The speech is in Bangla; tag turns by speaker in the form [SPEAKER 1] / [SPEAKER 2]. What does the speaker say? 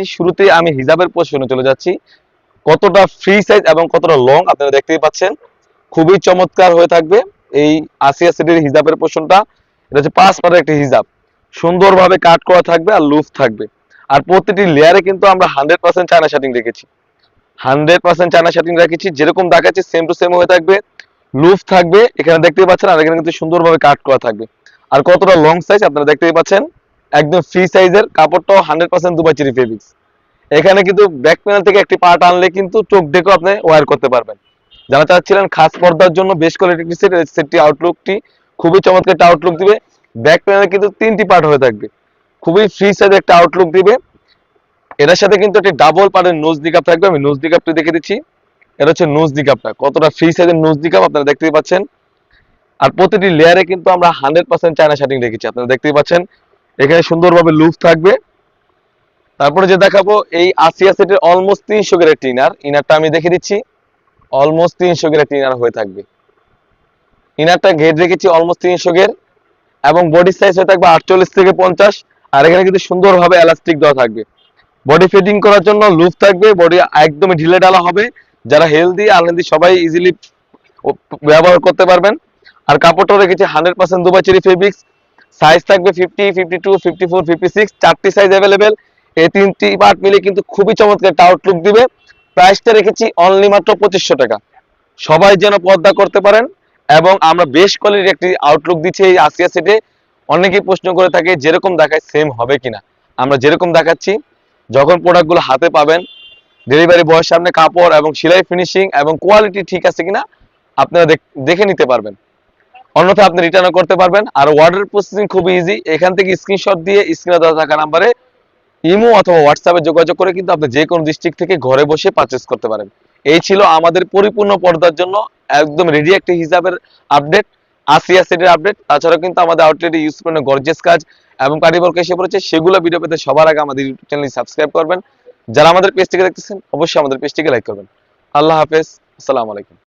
[SPEAKER 1] দেখিয়েছি শুরুতে আমি হিজাবের পোর্শনে চলে যাচ্ছি। কতটা ফ্রি সাইজ এবং কতটা লং আপনারা দেখতেই পাচ্ছেন। খুবই চমৎকার হয়ে থাকবে এই আসিয়া সিটির হিজাবের পোর্শনটা এটা হচ্ছে পাঁচ পাটের একটি হিজাব। সুন্দরভাবে কাট করা থাকবে আর লুফ থাকবে। আর প্রতিটি লেয়ারে কিন্তু আমরা হান্ড্রেড পার্সেন্ট চায়না শাটিং রেখেছি। হান্ড্রেড পার্সেন্ট চায়না শাটিং রেখেছি। যেরকম দেখাচ্ছি সেম টু সেম হয়ে থাকবে। লুফ থাকবে। এখানে দেখতেই পাচ্ছেন আর এখানে কিন্তু সুন্দরভাবে কাট করা থাকবে। আর কতটা লং সাইজ আপনারা দেখতেই পাচ্ছেন। একদম ফ্রি সাইজের কাপড়টাও hundred percent Dubai cherry fabrics এখানে কিন্তু ব্যাক প্যানেল থেকে একটি পার্ট আনলে কিন্তু চোখ ডেকেও আপনি ওয়্যার করতে পারবেন। যারা চাচ্ছিলেন খাস পর্দার জন্য বেশ কোয়ালিটি সেট সেটটি আউটলুকটি খুবই চমৎকার একটা আউটলুক দিবে। ব্যাক প্যানেলে কিন্তু তিনটি পার্ট হয়ে থাকবে। খুবই ফ্রি সাইজের একটা আউটলুক দিবে। এটার সাথে কিন্তু একটি ডাবল পার্টের নোজ দিকাপ থাকবে। আমি নোজ দিকাপটি দেখে দিচ্ছি। এটা হচ্ছে নোজ দিকাপটা কতটা ফ্রি সাইজের নোজ দিকাপ আপনারা দেখতেই পাচ্ছেন। আর প্রতিটি লেয়ারে কিন্তু আমরা হান্ড্রেড পার্সেন্ট চায়না শাটিং রেখেছি। আপনারা দেখতেই পাচ্ছেন এখানে সুন্দরভাবে লুফ থাকবে। তারপরে যে দেখাবো, এই আসিয়া সেটের অলমোস্ট তিনশো গ্রেড ইনার ইনারটা আমি দেখে দিচ্ছি। অলমোস্ট তিনশো গ্রেড ইনার হয়ে থাকবে। ইনারটা ঘের রেখেছি অলমোস্ট তিনশো গের এবং বডি সাইজ হয়ে থাকবে আটচল্লিশ থেকে পঞ্চাশ। আর এখানে কিন্তু সুন্দরভাবে এলাস্টিক দেওয়া থাকবে। বডি ফিটিং করার জন্য লুফ থাকবে। বডি একদমই ঢিলে ডালা হবে। যারা হেলদি আনহেলদি সবাই ইজিলি ব্যবহার করতে পারবেন। আর কাপড়টা রেখেছি hundred percent Dubai cherry fabrics size থাকবে fifty fifty two fifty four fifty six চারটি সাইজ অ্যাভেলেবেল এই তিনটি পার্ট মিলে কিন্তু খুবই চমৎকার একটা আউটলুক দিবে। প্রাইসটা রেখেছি অনলি মাত্র পঁচিশশো টাকা। সবাই যেন পর্দা করতে পারেন এবং আমরা বেশ কোয়ালিটির একটি আউটলুক দিচ্ছি এই আসিয়া সেটে অনেকেই প্রশ্ন করে থাকে, যেরকম দেখায় সেম হবে কিনা? আমরা যেরকম দেখাচ্ছি, যখন প্রোডাক্টগুলো হাতে পাবেন ডেলিভারি বয়ের সামনে কাপড় এবং সেলাই ফিনিশিং এবং কোয়ালিটি ঠিক আছে কিনা, আপনারা দেখে নিতে পারবেন। অন্যথা আপনি রিটার্নও করতে পারবেন। আর অর্ডার প্রসেসিং খুবই ইজি এখান থেকে স্ক্রিনশট দিয়ে স্ক্রিনে দেওয়া থাকা নাম্বারে ইমো অথবা হোয়াটসঅ্যাপে যোগাযোগ করে কিন্তু আপনি যে কোনো ডিস্ট্রিক্ট থেকে ঘরে বসে পারচেস করতে পারেন। এই ছিল আমাদের পরিপূর্ণ পর্দার জন্য একদম রেডি একটি হিসাবের আপডেট আসিয়া সেটের আপডেট তাছাড়াও কিন্তু আমাদের আউটলেটে ইউজ করেন গর্জেস কাজ এবং কারিবর্ক এসে পড়েছে, সেগুলো ভিডিও পেতে সবার আগে আমাদের ইউটিউব চ্যানেল সাবস্ক্রাইব করবেন। যারা আমাদের পেজটিকে দেখতেছেন, অবশ্যই আমাদের পেজটিকে লাইক করবেন। আল্লাহ হাফেজ, আসসালামু আলাইকুম।